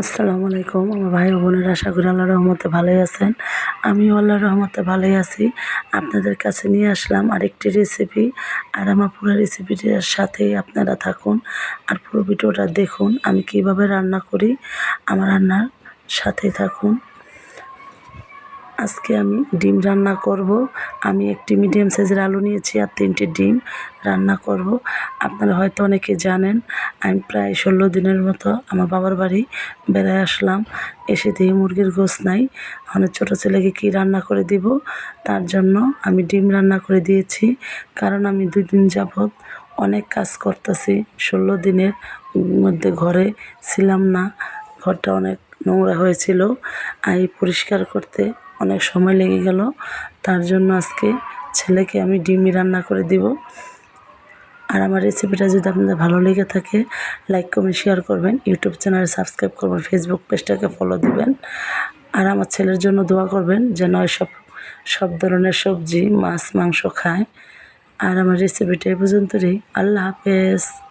আসসালামু আলাইকুম। আমার ভাই বোনেরা, আশা করি আল্লাহ রহমতে ভালোই আছেন। আমিও আল্লাহ রহমতে ভালোই আছি। আপনাদের কাছে নিয়ে আসলাম আরেকটি রেসিপি আর আমার পুরো রেসিপিটির সাথেই আপনারা থাকুন আর পুরো ভিডিওটা দেখুন। আমি কীভাবে রান্না করি, আমার রান্নার সাথেই থাকুন। আজকে আমি ডিম রান্না করব। আমি একটি মিডিয়াম সাইজের আলু নিয়েছি আর তিনটি ডিম রান্না করব। আপনারা হয়তো অনেকে জানেন, আমি প্রায় ষোলো দিনের মতো আমার বাবার বাড়ি বেড়ায় আসলাম। এসে দিয়ে মুরগির গোস নাই। আমার ছোটো ছেলেকে কী রান্না করে দিব? তার জন্য আমি ডিম রান্না করে দিয়েছি। কারণ আমি দুই দিন যাবৎ অনেক কাজ করতেছি। ষোলো দিনের মধ্যে ঘরে ছিলাম না। ঘরটা অনেক নোংরা হয়েছিল। আর পরিষ্কার করতে অনেক সময় লেগে গেল। তার জন্য আজকে ছেলেকে আমি ডিমই রান্না করে দিব। আর আমার রেসিপিটা যদি আপনাদের ভালো লেগে থাকে লাইক কমেন্ট শেয়ার করবেন। ইউটিউব চ্যানেলে সাবস্ক্রাইব করবেন ফেসবুক পেজটাকে ফলো দিবেন। আর আমার ছেলের জন্য দোয়া করবেন যেন সব সব ধরনের সবজি, মাছ, মাংস খায়। আর আমার রেসিপিটা এই পর্যন্তই। আল্লাহ হাফেজ।